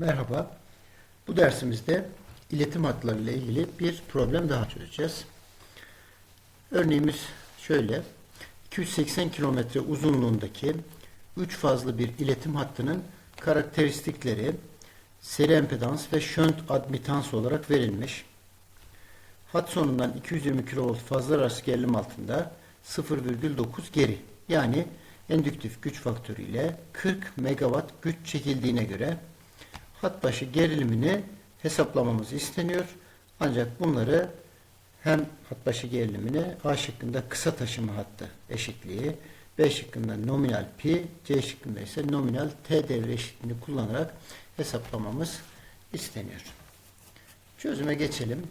Merhaba. Bu dersimizde iletim hatları ile ilgili bir problem daha çözeceğiz. Örneğimiz şöyle. 280 kilometre uzunluğundaki 3 fazlı bir iletim hattının karakteristikleri seri empedans ve şönt admitans olarak verilmiş. Hat sonundan 220 kV fazla arası gerilim altında 0,9 geri yani endüktif güç faktörü ile 40 MW güç çekildiğine göre hat başı gerilimini hesaplamamız isteniyor. Ancak bunları hem hat başı gerilimini A şıkkında kısa taşıma hattı eşitliği, B şıkkında nominal pi, C şıkkında ise nominal T devre eşitliğini kullanarak hesaplamamız isteniyor. Çözüme geçelim.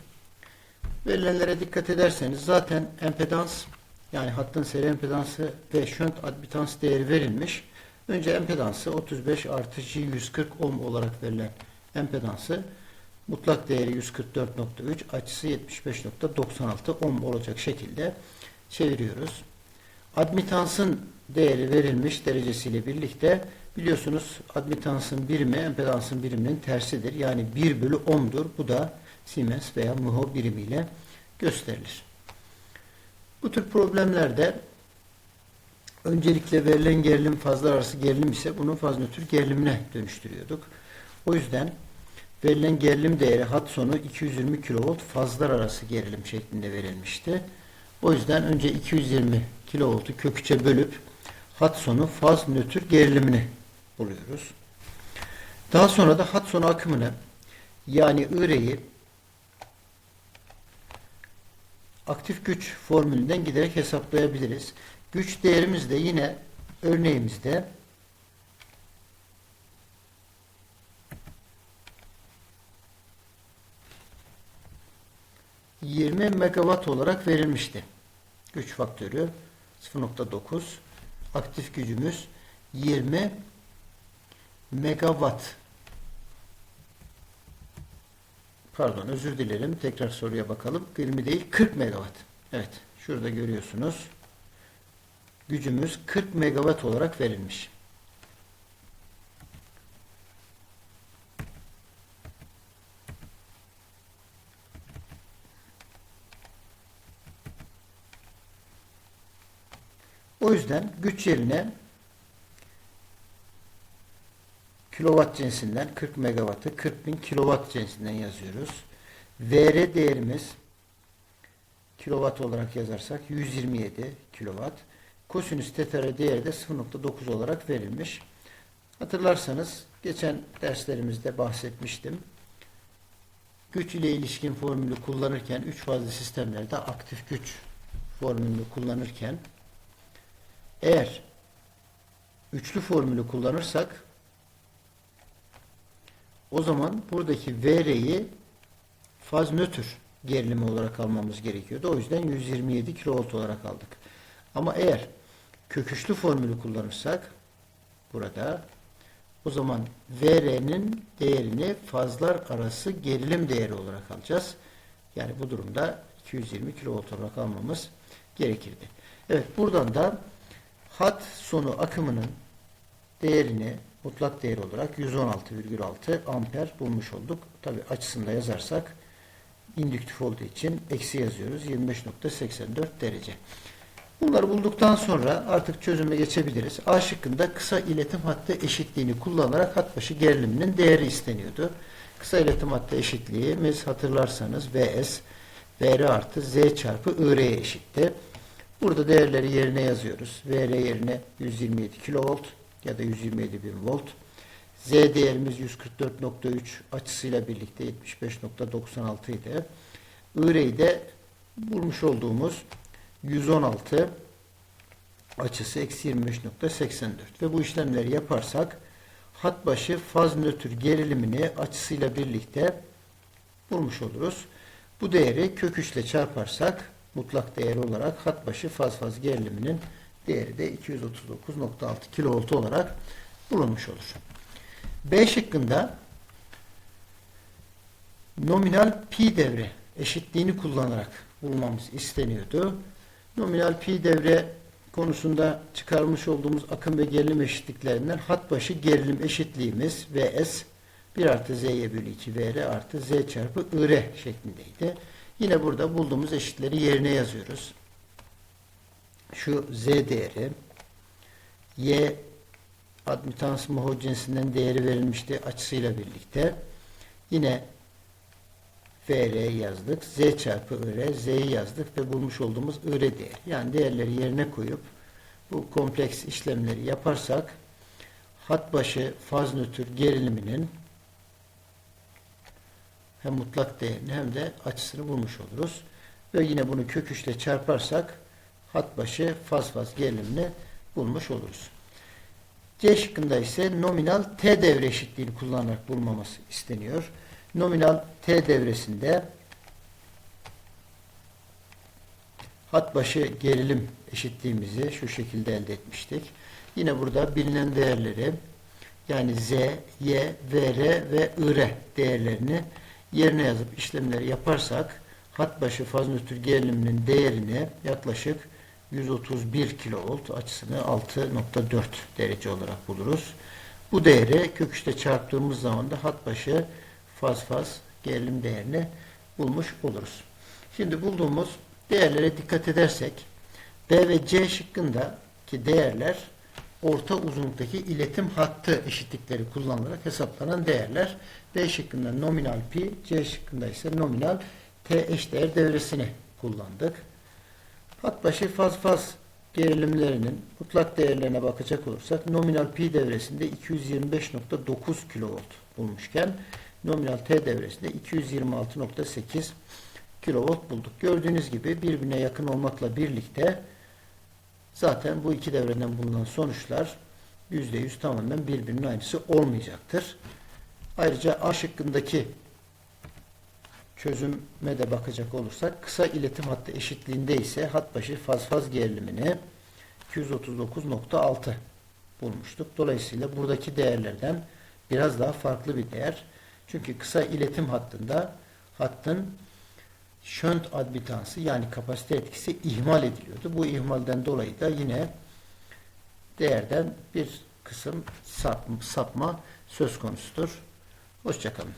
Verilenlere dikkat ederseniz zaten empedans yani hattın seri empedansı ve şönt admitans değeri verilmiş. Önce empedansı 35 artı J 140 ohm olarak verilen empedansı mutlak değeri 144.3 açısı 75.96 ohm olacak şekilde çeviriyoruz. Admitansın değeri verilmiş derecesiyle birlikte biliyorsunuz admitansın birimi empedansın biriminin tersidir. Yani 1 bölü ohm'dur. Bu da Siemens veya mho birimiyle gösterilir. Bu tür problemlerde öncelikle verilen gerilim fazlar arası gerilim ise bunun faz nötr gerilimine dönüştürüyorduk. O yüzden verilen gerilim değeri hat sonu 220 kV fazlar arası gerilim şeklinde verilmişti. O yüzden önce 220 kV'u kök 3'e bölüp hat sonu faz nötr gerilimini buluyoruz. Daha sonra da hat sonu akımını yani IR'yi aktif güç formülünden giderek hesaplayabiliriz. Güç değerimiz de yine örneğimizde ...20 megawatt olarak verilmişti. Güç faktörü 0.9. Aktif gücümüz 20 megawatt. Pardon özür dilerim. Tekrar soruya bakalım. 20 değil 40 megawatt. Evet. Şurada görüyorsunuz. Gücümüz 40 megawatt olarak verilmiş. O yüzden güç yerine kilowatt cinsinden 40 megawattı 40 bin kilowatt cinsinden yazıyoruz. VR değerimiz kilowatt olarak yazarsak 127 kilowatt. Kosinüs tetara değeri de 0.9 olarak verilmiş. Hatırlarsanız geçen derslerimizde bahsetmiştim. Güç ile ilişkin formülü kullanırken 3 fazlı sistemlerde aktif güç formülünü kullanırken eğer üçlü formülü kullanırsak o zaman buradaki VR'yi faz nötr gerilimi olarak almamız gerekiyordu. O yüzden 127 kV olarak aldık. Ama eğer köküçlü formülü kullanırsak burada o zaman VR'nin değerini fazlar arası gerilim değeri olarak alacağız. Yani bu durumda 220 kV olarak almamız gerekirdi. Evet buradan da hat sonu akımının değerini mutlak değer olarak 116,6 amper bulmuş olduk. Tabi açısında yazarsak indüktif olduğu için eksi yazıyoruz. 25.84 derece. Bunları bulduktan sonra artık çözüme geçebiliriz. A şıkkında kısa iletim hattı eşitliğini kullanarak hat başı geriliminin değeri isteniyordu. Kısa iletim hattı eşitliğimiz hatırlarsanız Vs Vr artı Z çarpı IR'ye eşitti. Burada değerleri yerine yazıyoruz. Vr yerine 127 kV ya da 127 bin volt. Z değerimiz 144.3 açısıyla birlikte 75.96 idi. IR'yi de bulmuş olduğumuz 116 açısı eksi 25.84 ve bu işlemleri yaparsak hat başı faz nötr gerilimini açısıyla birlikte bulmuş oluruz. Bu değeri kök 3 ile çarparsak mutlak değeri olarak hat başı faz faz geriliminin değeri de 239.6 kV olarak bulunmuş olur. B şıkkında nominal pi devre eşitliğini kullanarak bulmamız isteniyordu. Nominal pi devre konusunda çıkarmış olduğumuz akım ve gerilim eşitliklerinden hat başı gerilim eşitliğimiz Vs 1 artı z'ye bölü 2 vr artı z çarpı ir şeklindeydi. Yine burada bulduğumuz eşitleri yerine yazıyoruz. Şu z değeri y admitans muho cinsinden değeri verilmişti açısıyla birlikte. Yine VR yazdık. Z çarpı IR, Z'yi yazdık ve bulmuş olduğumuz IR değeri. Yani değerleri yerine koyup bu kompleks işlemleri yaparsak hat başı faz nötr geriliminin hem mutlak değerini hem de açısını bulmuş oluruz. Ve yine bunu kök 3 ile çarparsak hat başı faz faz gerilimini bulmuş oluruz. C şıkkında ise nominal T devre eşitliğini kullanarak bulmamız isteniyor. Nominal T devresinde hat başı gerilim eşitliğimizi şu şekilde elde etmiştik. Yine burada bilinen değerleri yani Z, Y, VR ve IR değerlerini yerine yazıp işlemleri yaparsak hat başı faz nötr geriliminin değerini yaklaşık 131 kilovolt açısını 6.4 derece olarak buluruz. Bu değeri kök üçte çarptığımız zaman da hat başı faz faz gerilim değerini bulmuş oluruz. Şimdi bulduğumuz değerlere dikkat edersek B ve C şıkkındaki değerler orta uzunluktaki iletim hattı eşitlikleri kullanılarak hesaplanan değerler. B şıkkında nominal pi, C şıkkında ise nominal T eşdeğer devresini kullandık. Hat başı faz faz gerilimlerinin mutlak değerlerine bakacak olursak nominal pi devresinde 225.9 kV bulmuşken nominal T devresinde 226.8 kV bulduk. Gördüğünüz gibi birbirine yakın olmakla birlikte zaten bu iki devreden bulunan sonuçlar %100 tamamen birbirinin aynısı olmayacaktır. Ayrıca A şıkkındaki çözüme de bakacak olursak kısa iletim hattı eşitliğinde ise hat başı faz faz gerilimini 239.6 bulmuştuk. Dolayısıyla buradaki değerlerden biraz daha farklı bir değer. Çünkü kısa iletim hattında hattın şönt admitansı yani kapasite etkisi ihmal ediliyordu. Bu ihmalden dolayı da yine değerden bir kısım sapma söz konusudur. Hoşçakalın.